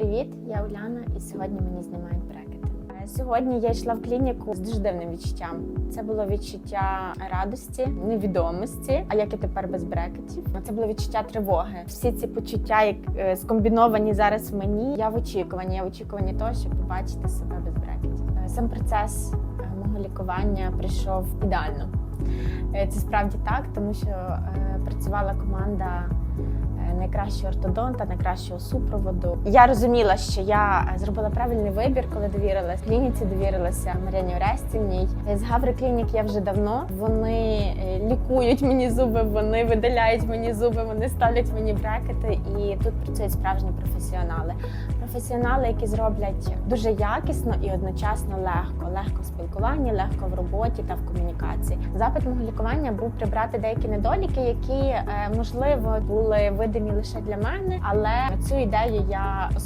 Привіт, я Уляна, і сьогодні мені знімають брекети. Е, Сьогодні я йшла в клініку з дуже дивним відчуттям. Це було відчуття радості, невідомості. А як я тепер без брекетів? Це було відчуття тривоги. Всі ці почуття, як е, скомбіновані зараз в мені. Я в очікуванні. Я в очікуванні того, щоб побачити себе без брекетів. Е, Сам процес мого лікування прийшов ідеально. Це справді так, тому що працювала команда найкращого ортодонта, найкращого супроводу. Я розуміла, що я е, зробила правильний вибір, коли довірилась клініці, довірилася Мар'яні Орестівній. З Гаври Клінік я вже давно. Вони лікують мені зуби, вони видаляють мені зуби, вони ставлять мені брекети, і тут працюють справжні професіонали. Професіонали, які зроблять дуже якісно і одночасно легко, легко в спілкуванні, легко в роботі та в комунікації. Запит мого лікування був прибрати деякі недоліки, які е, можливо були видимі лише для мене, але цю ідею я особисто